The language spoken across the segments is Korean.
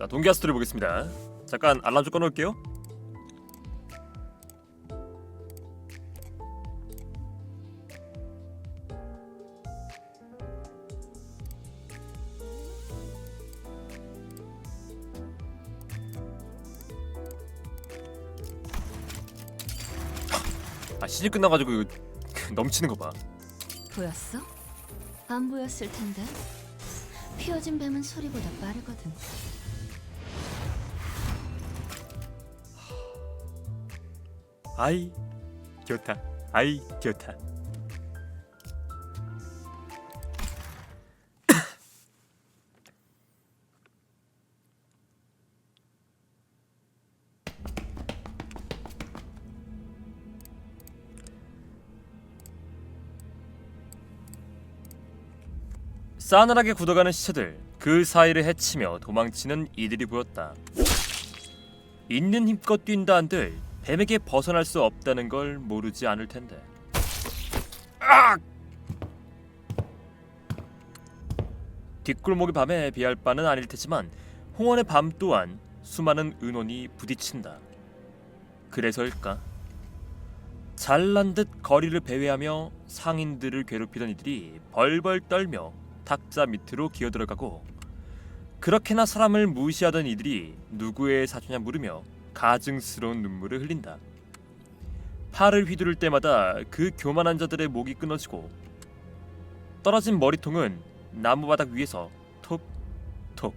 자 동기화 스토리 보겠습니다. 잠깐 알람 좀 꺼놓을게요. 아 시즌 끝나가지고 이거 넘치는 거 봐. 보였어? 안 보였을 텐데. 피어진 뱀은 소리보다 빠르거든. 아이 좋다. 아이 좋다. 싸늘하게 굳어가는 시체들 그 사이를 헤치며 도망치는 이들이 보였다. 있는 힘껏 뛴다 한들 뱀에게 벗어날 수 없다는 걸 모르지 않을 텐데. 아! 뒷골목의 밤에 비할 바는 아닐 테지만 홍원의 밤 또한 수많은 은원이 부딪힌다. 그래서일까? 잘난 듯 거리를 배회하며 상인들을 괴롭히던 이들이 벌벌 떨며 탁자 밑으로 기어들어가고 그렇게나 사람을 무시하던 이들이 누구의 사주냐 물으며 가증스러운 눈물을 흘린다. 팔을 휘두를 때마다 그 교만한 자들의 목이 끊어지고 떨어진 머리통은 나무바닥 위에서 톡톡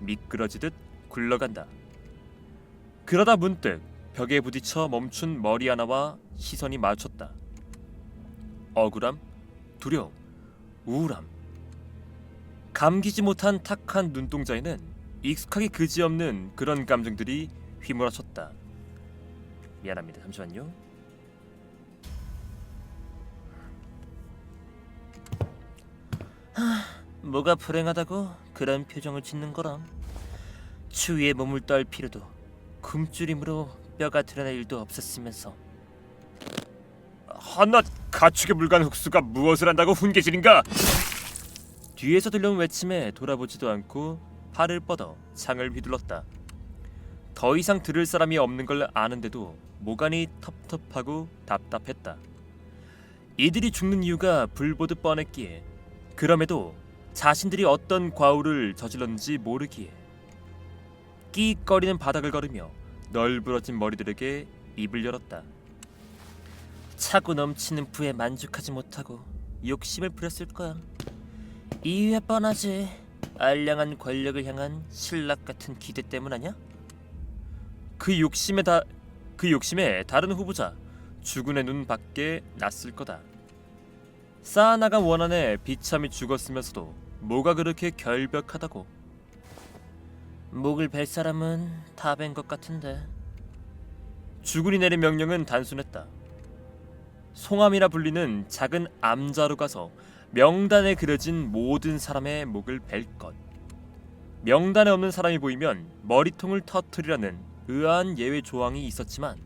미끄러지듯 굴러간다. 그러다 문득 벽에 부딪혀 멈춘 머리 하나와 시선이 마주쳤다. 억울함, 두려움, 우울함. 감기지 못한 탁한 눈동자에는 익숙하게 그지없는 그런 감정들이 휘몰아쳤다. 미안합니다. 잠시만요. 하, 뭐가 불행하다고 그런 표정을 짓는 거람. 추위에 몸을 떨 필요도 굶주림으로 뼈가 드러날 일도 없었으면서. 하나 가축에 물간 흑수가 무엇을 한다고 훈계질인가? 뒤에서 들려온 외침에 돌아보지도 않고 팔을 뻗어 창을 휘둘렀다. 더 이상 들을 사람이 없는 걸 아는데도 모간이 텁텁하고 답답했다. 이들이 죽는 이유가 불보듯 뻔했기에 그럼에도 자신들이 어떤 과오를 저질렀는지 모르기에 끼익거리는 바닥을 걸으며 널브러진 머리들에게 입을 열었다. 차고 넘치는 부에 만족하지 못하고 욕심을 부렸을 거야. 이유야 뻔하지. 알량한 권력을 향한 신락 같은 기대 때문 아냐? 그 욕심에 다 그 욕심에 다른 후보자 주군의 눈 밖에 났을 거다. 쌓아나간 원한에 비참히 죽었으면서도 뭐가 그렇게 결벽하다고? 목을 벨 사람은 다벤것 같은데. 주군이 내린 명령은 단순했다. 송암이라 불리는 작은 암자로 가서 명단에 그려진 모든 사람의 목을 벨 것. 명단에 없는 사람이 보이면 머리통을 터트리라는 의아한 예외 조항이 있었지만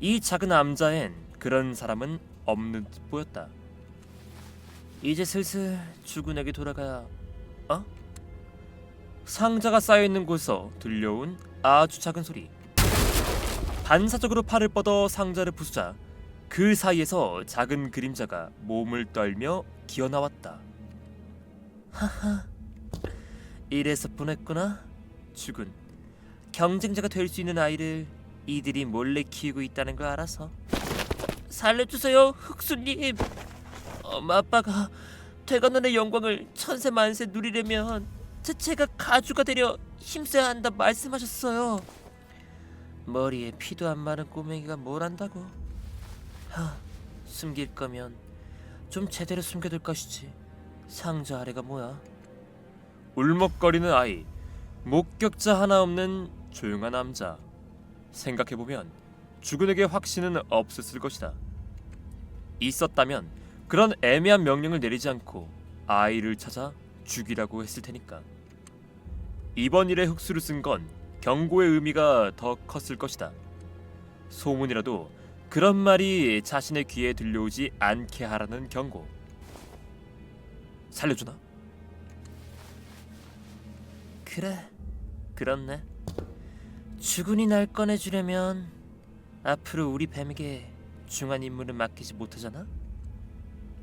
이 작은 암자엔 그런 사람은 없는 듯 보였다. 이제 슬슬 주군에게 돌아가야. 어? 상자가 쌓여 있는 곳에서 들려온 아주 작은 소리. 반사적으로 팔을 뻗어 상자를 부수자 그 사이에서 작은 그림자가 몸을 떨며 기어 나왔다. 하하, 이래서 보냈구나, 죽은. 경쟁자가 될 수 있는 아이를 이들이 몰래 키우고 있다는 걸 알아서. 살려주세요, 흑수님. 엄마 아빠가 퇴관원의 영광을 천세 만세 누리려면 제 제가 가주가 되려 힘써야 한다 말씀하셨어요. 머리에 피도 안 마른 꼬맹이가 뭘 안다고? 하, 숨길 거면 좀 제대로 숨겨둘 것이지. 상자 아래가 뭐야? 울먹거리는 아이, 목격자 하나 없는 조용한 남자. 생각해 보면 주군에게 확신은 없었을 것이다. 있었다면 그런 애매한 명령을 내리지 않고 아이를 찾아 죽이라고 했을 테니까. 이번 일에 흑수를 쓴 건 경고의 의미가 더 컸을 것이다. 소문이라도 그런 말이 자신의 귀에 들려오지 않게 하라는 경고. 살려주나? 그래, 그렇네. 주군이 날 꺼내주려면 앞으로 우리 뱀에게 중한 임무를 맡기지 못하잖아.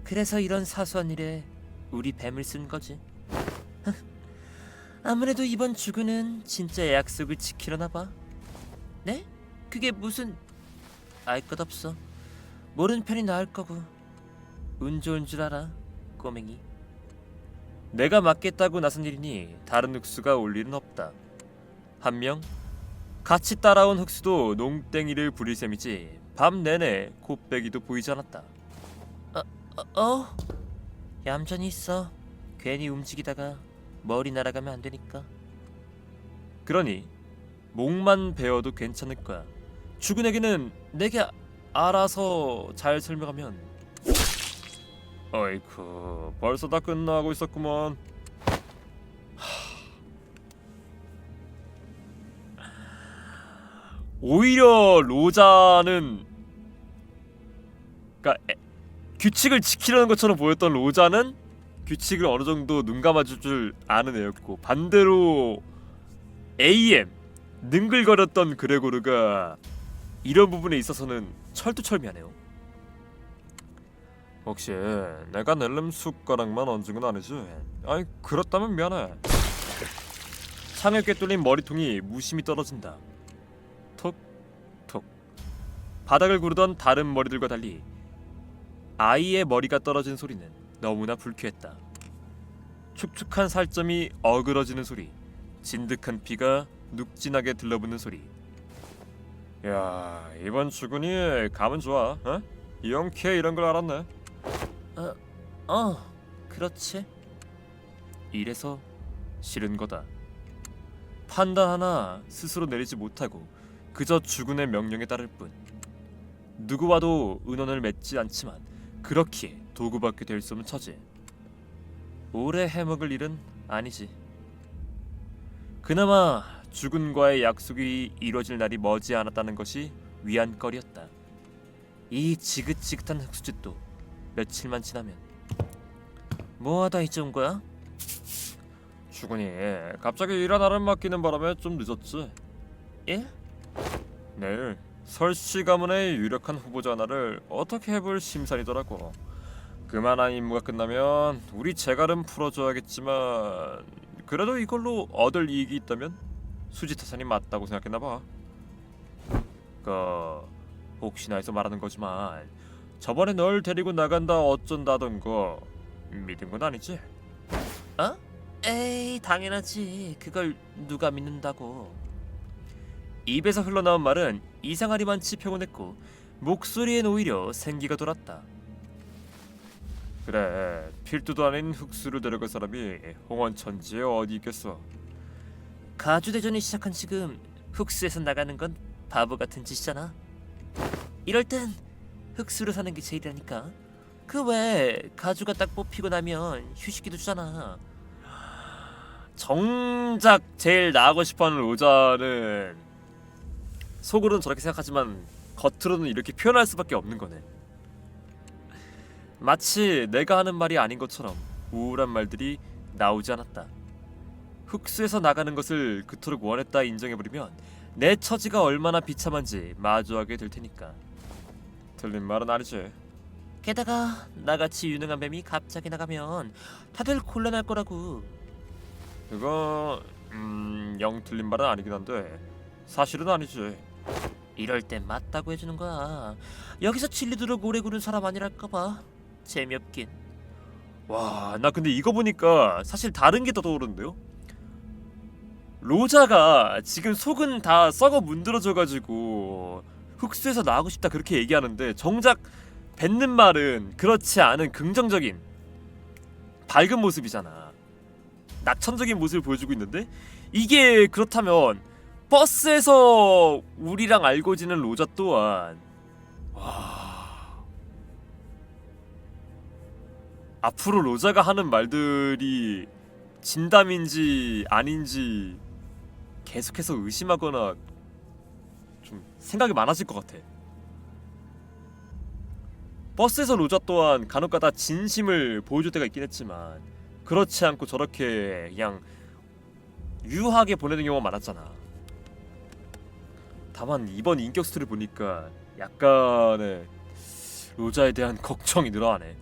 그래서 이런 사소한 일에 우리 뱀을 쓴 거지. 아무래도 이번 주군은 진짜 약속을 지키려나 봐. 네? 그게 무슨 알 것 없어. 모르는 편이 나을 거고. 운 좋은 줄 알아, 꼬맹이. 내가 맡겠다고 나선 일이니 다른 흑수가 올 일은 없다. 한 명 같이 따라온 흑수도 농땡이를 부릴 셈이지 밤 내내 콧배기도 보이지 않았다. 어, 어, 어? 얌전히 있어. 괜히 움직이다가 머리 날아가면 안 되니까. 그러니 목만 베어도 괜찮을 거야. 주군에게는 내게 알아서 잘 설명하면. 어이쿠, 벌써 다 끝나고 있었구먼. 오히려 로자는 그러니까 에- 규칙을 지키려는 것처럼 보였던 로자는 규칙을 어느 정도 눈 감아줄 줄 아는 애였고 반대로 AM 능글거렸던 그레고르가 이런 부분에 있어서는 철두철미하네요. 혹시 내가 낼름 숟가락만 얹은 건 아니지? 아니 그렇다면 미안해. 창을 꿰뚫린 머리통이 무심히 떨어진다. 바닥을 구르던 다른 머리들과 달리 아이의 머리가 떨어진 소리는 너무나 불쾌했다. 축축한 살점이 어그러지는 소리, 진득한 피가 눅진하게 들러붙는 소리. 야 이번 주군이 감은 좋아, 어? 이영캐 이런 걸 알았네. 어, 어, 그렇지. 이래서 싫은 거다. 판단 하나 스스로 내리지 못하고 그저 주군의 명령에 따를 뿐. 누구와도 은원을 맺지 않지만 그렇기에 도구받게 될수 없는 처지. 오래 해먹을 일은 아니지. 그나마 주군과의 약속이 이루어질 날이 머지 않았다는 것이 위안거리였다. 이 지긋지긋한 흑수짓도 며칠만 지나면 뭐하다 온 거야? 주군이 갑자기 일하나를 맡기는 바람에 좀 늦었지. 예? 내일 설씨 가문의 유력한 후보자 하나를 어떻게 해볼 심산이더라고. 그만한 임무가 끝나면 우리 재갈은 풀어줘야겠지만 그래도 이걸로 얻을 이익이 있다면 수지타산이 맞다고 생각했나 봐. 그 혹시나 해서 말하는 거지만 저번에 널 데리고 나간다 어쩐다던 거 믿은 건 아니지? 어? 에이 당연하지. 그걸 누가 믿는다고? 입에서 흘러나온 말은 이상하리만치 평온했고 목소리엔 오히려 생기가 돌았다. 그래 필두도 아닌 흑수를 데려갈 사람이 홍원천지에 어디 있겠어? 가주대전이 시작한 지금 흑수에서 나가는 건 바보 같은 짓이잖아. 이럴 땐 흑수로 사는 게 제일이라니까. 그왜 가주가 딱 뽑히고 나면 휴식기도 주잖아. 정작 제일 나가고 싶어하는 로자는 속으로는 저렇게 생각하지만 겉으로는 이렇게 표현할 수밖에 없는 거네. 마치 내가 하는 말이 아닌 것처럼 우울한 말들이 나오지 않았다. 흑수에서 나가는 것을 그토록 원했다 인정해버리면 내 처지가 얼마나 비참한지 마주하게 될 테니까. 틀린 말은 아니지. 게다가 나같이 유능한 뱀이 갑자기 나가면 다들 곤란할 거라고. 그거 음, 영 틀린 말은 아니긴 한데 사실은 아니지. 이럴 땐 맞다고 해주는 거야. 여기서 진리도록 오래 구는 사람 아니랄까 봐. 재미없긴. 와, 나 근데 이거 보니까 사실 다른 게 더 떠오르는데요. 로자가 지금 속은 다 썩어 문드러져가지고 흑수에서 나가고 싶다 그렇게 얘기하는데 정작 뱉는 말은 그렇지 않은 긍정적인 밝은 모습이잖아. 낙천적인 모습을 보여주고 있는데 이게 그렇다면 버스에서 우리랑 알고 지는 로자 또한 와 앞으로 로자가 하는 말들이 진담인지 아닌지 계속해서 의심하거나 좀 생각이 많아질 것 같아. 버스에서 로자 또한 간혹가다 진심을 보여줄 때가 있긴 했지만 그렇지 않고 저렇게 그냥 유하게 보내는 경우가 많았잖아. 다만 이번 인격 스토리 보니까 약간의 로자에 대한 걱정이 늘어나네.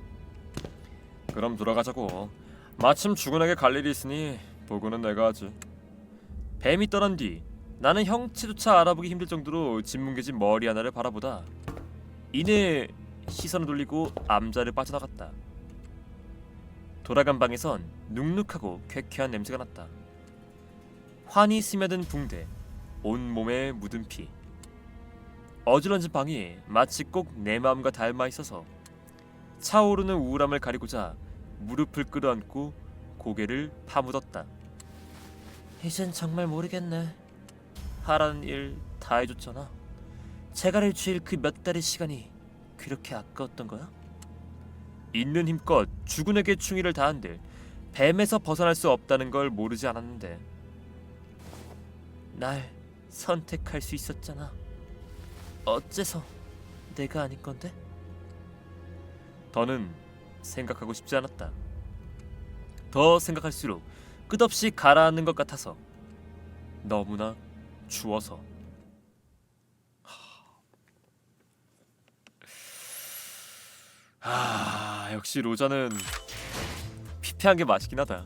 그럼 돌아가자고. 마침 죽은에게 갈 일이 있으니 보고는 내가 하지. 뱀이 떠난 뒤 나는 형체조차 알아보기 힘들 정도로 짓뭉개진 머리 하나를 바라보다 이내 시선을 돌리고 암자를 빠져나갔다. 돌아간 방에선 눅눅하고 쾌쾌한 냄새가 났다. 환히 스며든 붕대, 온 몸에 묻은 피. 어지러진 방이 마치 꼭 내 마음과 닮아 있어서 차오르는 우울함을 가리고자 무릎을 끌어안고 고개를 파묻었다. 이젠 정말 모르겠네. 하라는 일 다 해줬잖아. 재갈을 쥐일 그 몇 달의 시간이 그렇게 아까웠던 거야? 있는 힘껏 죽은에게 충의를 다한들 뱀에서 벗어날 수 없다는 걸 모르지 않았는데 날 선택할 수 있었잖아. 어째서 내가 아닌 건데? 더는 생각하고 싶지 않았다. 더 생각할수록 끝없이 가라앉는 것 같아서 너무나 추워서. 아 역시 로자는 피폐한 게 맛있긴 하다.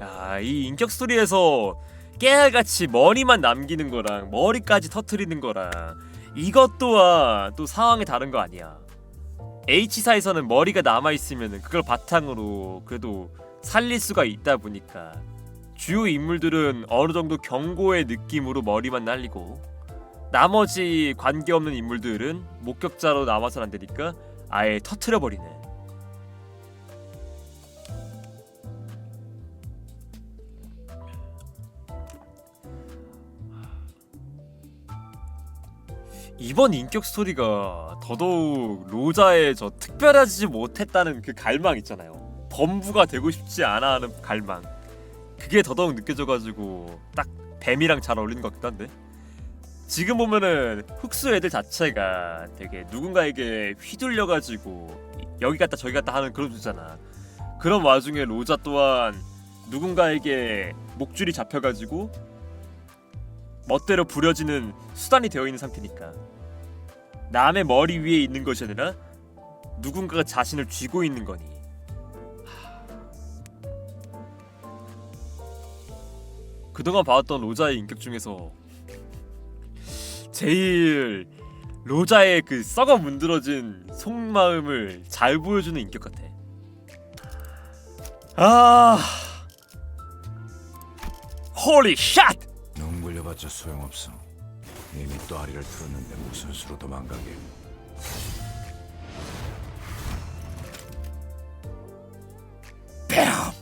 야이 인격 스토리에서 깨알같이 머리만 남기는 거랑 머리까지 터트리는 거랑 이것 또한 또 상황이 다른 거 아니야. H사에서는 머리가 남아 있으면 그걸 바탕으로 그래도 살릴 수가 있다 보니까 주요 인물들은 어느 정도 경고의 느낌으로 머리만 날리고 나머지 관계없는 인물들은 목격자로 남아선 안 되니까 아예 터트려 버리네. 이번 인격 스토리가 더더욱 로자의 저 특별하지 못했다는 그 갈망 있잖아요. 범부가 되고 싶지 않아 하는 갈망. 그게 더더욱 느껴져가지고 딱 뱀이랑 잘 어울리는 것 같기도 한데. 지금 보면은 흑수 애들 자체가 되게 누군가에게 휘둘려가지고 여기 갔다 저기 갔다 하는 그런 주잖아. 그런 와중에 로자 또한 누군가에게 목줄이 잡혀가지고 멋대로 부려지는 수단이 되어 있는 상태니까 남의 머리 위에 있는 것이 아니라 누군가가 자신을 쥐고 있는 거니. 하... 그동안 봐왔던 로자의 인격 중에서 제일 로자의 그 썩어 문드러진 속마음을 잘 보여주는 인격 같아. 아, 홀리 샷! 눈 굴려봤자 소용없어. 이미 또 아리를 틀었는데 무슨 수로 도망가게. 뺨!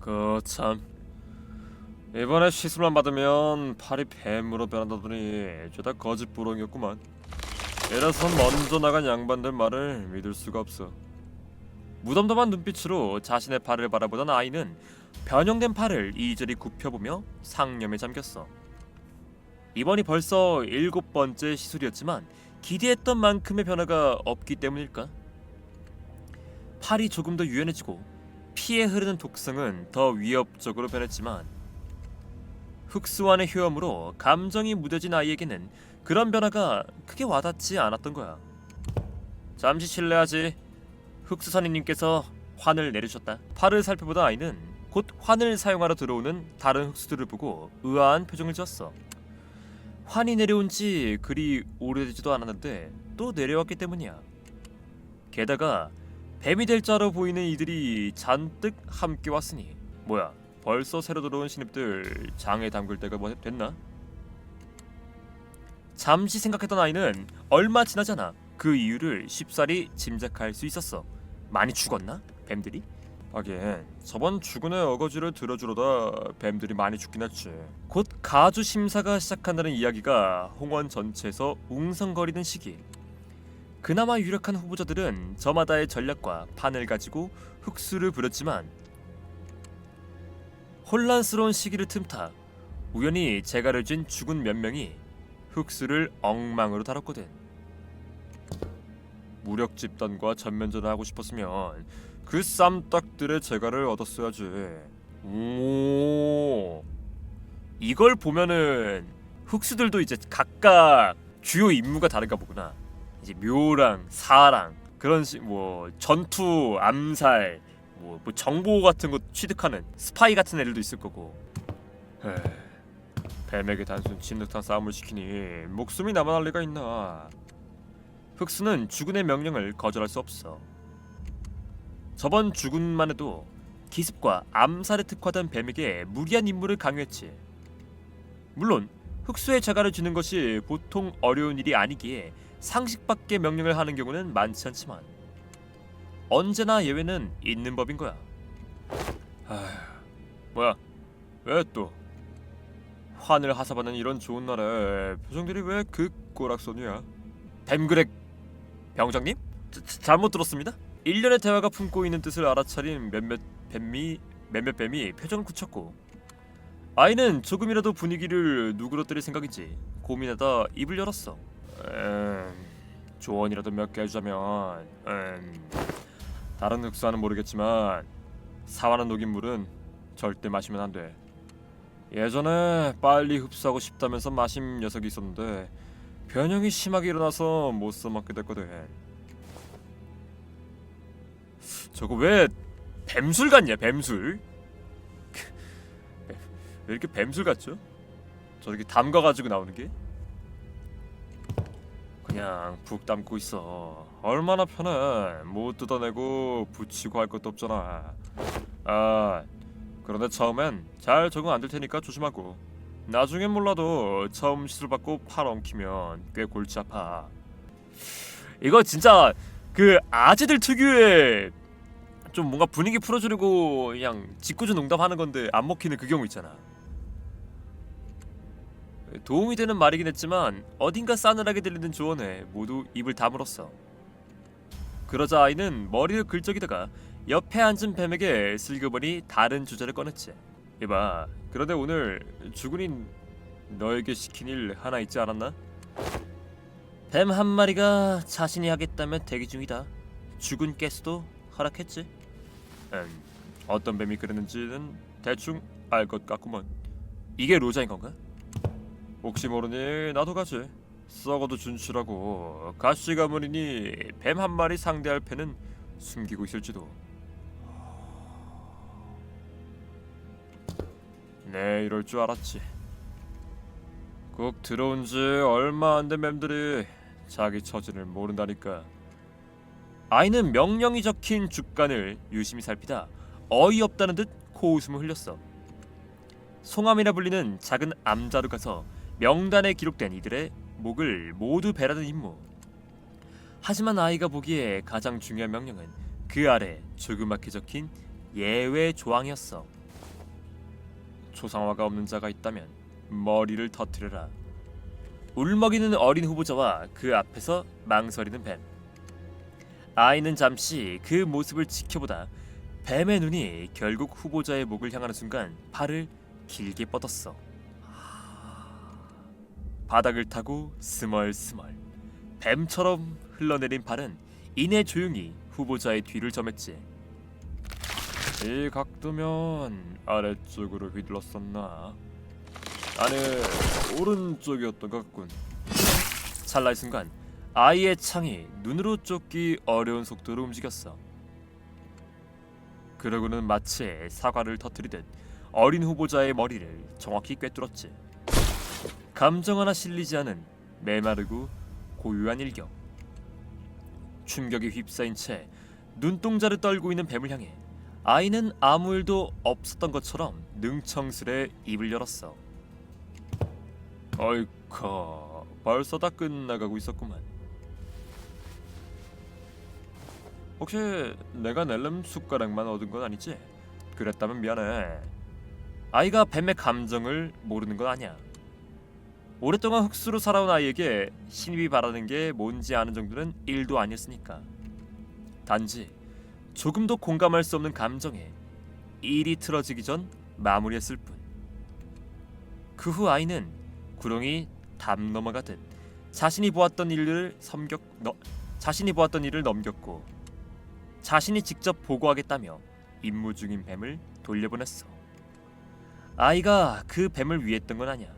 그참 이번에 시술만 받으면 팔이 뱀으로 변한다더니 죄다 거짓부렁이었구만 이래서 먼저 나간 양반들 말을 믿을 수가 없어 무덤덤한 눈빛으로 자신의 팔을 바라보던 아이는 변형된 팔을 이리저리 굽혀보며 상념에 잠겼어 이번이 벌써 일곱 번째 시술이었지만 기대했던 만큼의 변화가 없기 때문일까? 팔이 조금 더 유연해지고 피에 흐르는 독성은 더 위협적으로 변했지만 흑수완의 효험으로 감정이 무뎌진 아이에게는 그런 변화가 크게 와닿지 않았던 거야. 잠시 실례하지. 흑수선임님께서 환을 내리셨다. 팔을 살펴보던 아이는 곧 환을 사용하러 들어오는 다른 흑수들을 보고 의아한 표정을 지었어. 환이 내려온 지 그리 오래되지도 않았는데 또 내려왔기 때문이야. 게다가 뱀이 될 자로 보이는 이들이 잔뜩 함께 왔으니 뭐야 벌써 새로 들어온 신입들 장에 담글 때가 뭐 됐나? 잠시 생각했던 아이는 얼마 지나지 않아 그 이유를 쉽사리 짐작할 수 있었어 많이 죽었나? 뱀들이? 하긴 저번 죽은의 어거지를 들어주려다 뱀들이 많이 죽긴 했지 곧 가주 심사가 시작한다는 이야기가 홍원 전체에서 웅성거리는 시기 그나마 유력한 후보자들은 저마다의 전략과 판을 가지고 흑수를 부렸지만 혼란스러운 시기를 틈타 우연히 재갈을 쥔 죽은 몇 명이 흑수를 엉망으로 다뤘거든. 무력 집단과 전면전을 하고 싶었으면 그 쌈딱들의 재갈을 얻었어야지. 오, 이걸 보면은 흑수들도 이제 각각 주요 임무가 다른가 보구나. 이제 묘랑 사랑 그런 식뭐 전투 암살 뭐, 뭐 정보 같은 거 취득하는 스파이 같은 애들도 있을 거고. 에이, 뱀에게 단순 진흙탕 싸움을 시키니 목숨이 남아날 리가 있나? 흑수는 주군의 명령을 거절할 수 없어. 저번 주군만 해도 기습과 암살에 특화된 뱀에게 무리한 임무를 강요했지. 물론 흑수의 자가를 주는 것이 보통 어려운 일이 아니기에 상식 밖의 명령을 하는 경우는 많지 않지만 언제나 예외는 있는 법인 거야. 아휴, 뭐야? 왜 또? 환을 하사받는 이런 좋은 날에 표정들이 왜 그 꼬락선이야? 뱀그렉 병장님? 자, 자, 잘못 들었습니다. 일련의 대화가 품고 있는 뜻을 알아차린 몇몇 뱀이 몇몇 뱀이 표정을 굳혔고 아이는 조금이라도 분위기를 누그러뜨릴 생각인지 고민하다 입을 열었어. 음, 조언이라도 몇 개 해주자면 음, 다른 흑수와는 모르겠지만 사와는 녹인 물은 절대 마시면 안 돼. 예전에 빨리 흡수하고 싶다면서 마신 녀석이 있었는데 변형이 심하게 일어나서 못 써먹게 됐거든. 저거 왜 뱀술 같냐? 뱀술? 왜 이렇게 뱀술 같죠? 저렇게 담가 가지고 나오는 게? 그냥 푹 담고 있어. 얼마나 편해. 못 뜯어내고 붙이고 할 것도 없잖아. 아, 그런데 처음엔 잘 적응 안 될 테니까 조심하고. 나중엔 몰라도 처음 시술 받고 팔 엉키면 꽤 골치 아파. 이거 진짜 그 아재들 특유의 좀 뭔가 분위기 풀어주려고 그냥 짓궂은 농담하는 건데 안 먹히는 그 경우 있잖아. 도움이 되는 말이긴 했지만 어딘가 싸늘하게 들리는 조언에 모두 입을 다물었어. 그러자 아이는 머리를 긁적이다가 옆에 앉은 뱀에게 슬그머니 다른 주제를 꺼냈지. 이봐, 그런데 오늘 주군이 너에게 시킨 일 하나 있지 않았나? 뱀 한 마리가 자신이 하겠다면 대기 중이다. 주군 가스도 허락했지. 음, 어떤 뱀이 그랬는지는 대충 알 것 같구먼. 이게 로자인 건가? 혹시 모르니 나도 가지. 썩어도 준수라고 가시 가문이니 뱀 한 마리 상대할 패는 숨기고 있을지도. 네, 이럴 줄 알았지. 꼭 들어온 지 얼마 안된 뱀들이 자기 처지를 모른다니까. 아이는 명령이 적힌 죽간을 유심히 살피다 어이없다는 듯 코웃음을 흘렸어. 송암이라 불리는 작은 암자로 가서 명단에 기록된 이들의 목을 모두 베라는 임무. 하지만 아이가 보기에 가장 중요한 명령은 그 아래 조그맣게 적힌 예외 조항이었어. 초상화가 없는 자가 있다면 머리를 터트려라. 울먹이는 어린 후보자와 그 앞에서 망설이는 뱀. 아이는 잠시 그 모습을 지켜보다 뱀의 눈이 결국 후보자의 목을 향하는 순간 팔을 길게 뻗었어. 바닥을 타고 스멀스멀 뱀처럼 흘러내린 팔은 이내 조용히 후보자의 뒤를 점했지. 이 각도면 아래쪽으로 휘둘렀었나? 아니 오른쪽이었던 것 같군. 찰나의 순간 아이의 창이 눈으로 쫓기 어려운 속도로 움직였어. 그러고는 마치 사과를 터뜨리듯 어린 후보자의 머리를 정확히 꿰뚫었지. 감정 하나 실리지 않은 메마르고 고요한 일격. 충격에 휩싸인 채 눈동자를 떨고 있는 뱀을 향해 아이는 아무 일도 없었던 것처럼 능청스레 입을 열었어. 어이커, 벌써 다 끝나가고 있었구만. 혹시 내가 낼름 숟가락만 얻은 건 아니지? 그랬다면 미안해. 아이가 뱀의 감정을 모르는 건 아니야. 오랫동안 흑수로 살아온 아이에게 신입이 바라는 게 뭔지 아는 정도는 일도 아니었으니까. 단지 조금도 공감할 수 없는 감정에 일이 틀어지기 전 마무리했을 뿐. 그 후 아이는 구렁이 담 넘어가듯 자신이 보았던 일을 섬격 너 자신이 보았던 일을 넘겼고 자신이 직접 보고하겠다며 임무 중인 뱀을 돌려보냈어. 아이가 그 뱀을 위했던 건 아니야.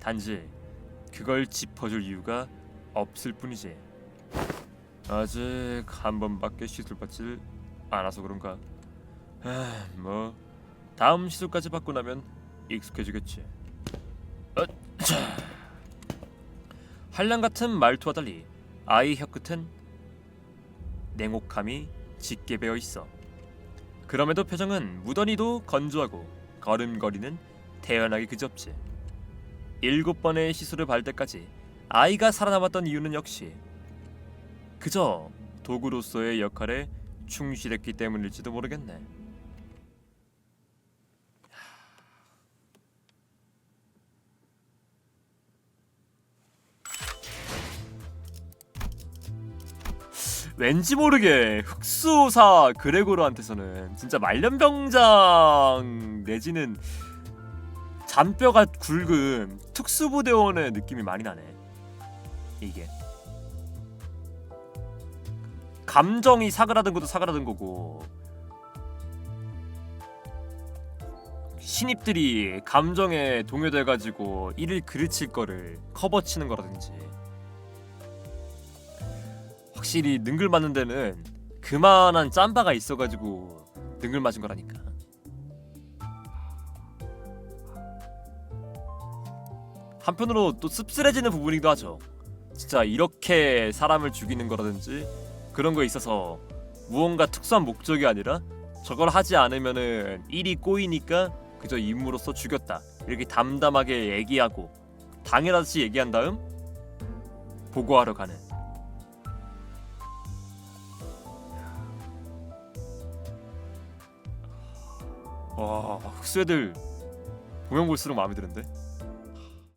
단지 그걸 짚어줄 이유가 없을 뿐이지. 아직 한 번밖에 시술받질 않아서 그런가. 아, 뭐 다음 시술까지 받고 나면 익숙해지겠지. 어, 자. 한량 같은 말투와 달리 아이 혀끝은 냉혹함이 짙게 배어 있어. 그럼에도 표정은 무던히도 건조하고 걸음거리는 태연하게 그접지. 일곱 번의 시술을 받을 때까지 아이가 살아남았던 이유는 역시 그저 도구로서의 역할에 충실했기 때문일지도 모르겠네. 왠지 모르게 흑수사 그레고르한테서는 진짜 말년병장 내지는 잔뼈가 굵은 특수부대원의 느낌이 많이 나네. 이게 감정이 사그라든 것도 사그라든 거고 신입들이 감정에 동요돼 가지고 이를 그르칠 거를 커버치는 거라든지 확실히 능글 맞는 데는 그만한 짬바가 있어가지고 능글 맞은 거라니까. 한편으로 또 씁쓸해지는 부분이기도 하죠. 진짜 이렇게 사람을 죽이는 거라든지 그런 거에 있어서 무언가 특수한 목적이 아니라 저걸 하지 않으면은 일이 꼬이니까 그저 임무로서 죽였다. 이렇게 담담하게 얘기하고 당연하듯이 얘기한 다음 보고하러 가는. 와 흑수애들 보면 볼수록 마음에 드는데